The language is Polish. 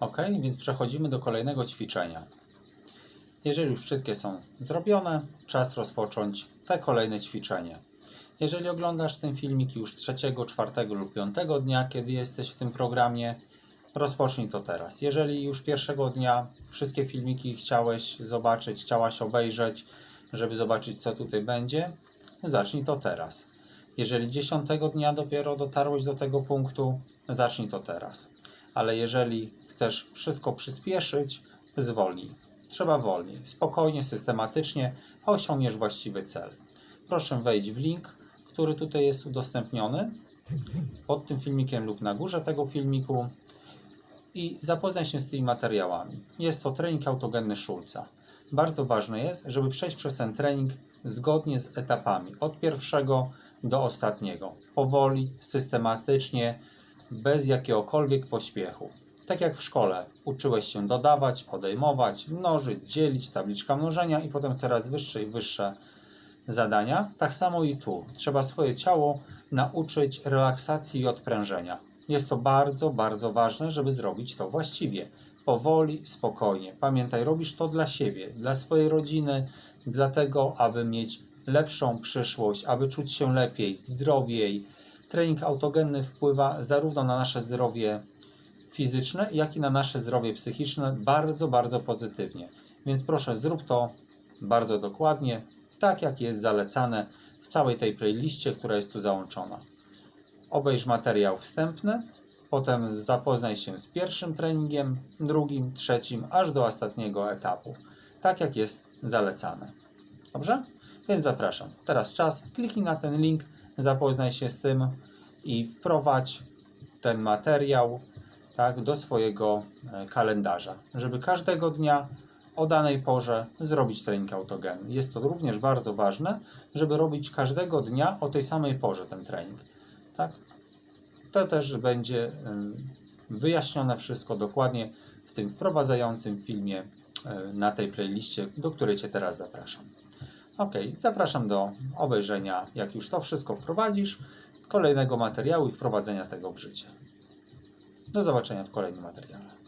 Ok, więc przechodzimy do kolejnego ćwiczenia. Jeżeli już wszystkie są zrobione, czas rozpocząć te kolejne ćwiczenie. Jeżeli oglądasz ten filmik już trzeciego, czwartego lub piątego dnia, kiedy jesteś w tym programie, rozpocznij to teraz. Jeżeli już pierwszego dnia wszystkie filmiki chciałeś zobaczyć, chciałaś obejrzeć, żeby zobaczyć co tutaj będzie, zacznij to teraz. Jeżeli dziesiątego dnia dopiero dotarłeś do tego punktu, zacznij to teraz. Ale jeżeli chcesz wszystko przyspieszyć, zwolnij. Trzeba wolniej, spokojnie, systematycznie, a osiągniesz właściwy cel. Proszę wejść w link, który tutaj jest udostępniony pod tym filmikiem lub na górze tego filmiku i zapoznaj się z tymi materiałami. Jest to trening autogenny Schulza. Bardzo ważne jest, żeby przejść przez ten trening zgodnie z etapami, od pierwszego do ostatniego. Powoli, systematycznie, bez jakiegokolwiek pośpiechu. Tak jak w szkole, uczyłeś się dodawać, odejmować, mnożyć, dzielić, tabliczka mnożenia i potem coraz wyższe i wyższe zadania. Tak samo i tu. Trzeba swoje ciało nauczyć relaksacji i odprężenia. Jest to bardzo, bardzo ważne, żeby zrobić to właściwie. Powoli, spokojnie. Pamiętaj, robisz to dla siebie, dla swojej rodziny, dlatego, aby mieć lepszą przyszłość, aby czuć się lepiej, zdrowiej. Trening autogenny wpływa zarówno na nasze zdrowie fizyczne, jak i na nasze zdrowie psychiczne bardzo, bardzo pozytywnie. Więc proszę, zrób to bardzo dokładnie, tak jak jest zalecane w całej tej playliście, która jest tu załączona. Obejrz materiał wstępny, potem zapoznaj się z pierwszym treningiem, drugim, trzecim, aż do ostatniego etapu, tak jak jest zalecane. Dobrze? Więc zapraszam. Teraz czas, kliknij na ten link, zapoznaj się z tym i wprowadź ten materiał tak, do swojego e, kalendarza, żeby każdego dnia o danej porze zrobić trening autogenny. Jest to również bardzo ważne, żeby robić każdego dnia o tej samej porze ten trening. Tak? To też będzie wyjaśnione wszystko dokładnie w tym wprowadzającym filmie y, na tej playliście, do której Cię teraz zapraszam. Ok, zapraszam do obejrzenia, jak już to wszystko wprowadzisz, kolejnego materiału i wprowadzenia tego w życie. Do zobaczenia w kolejnym materiale.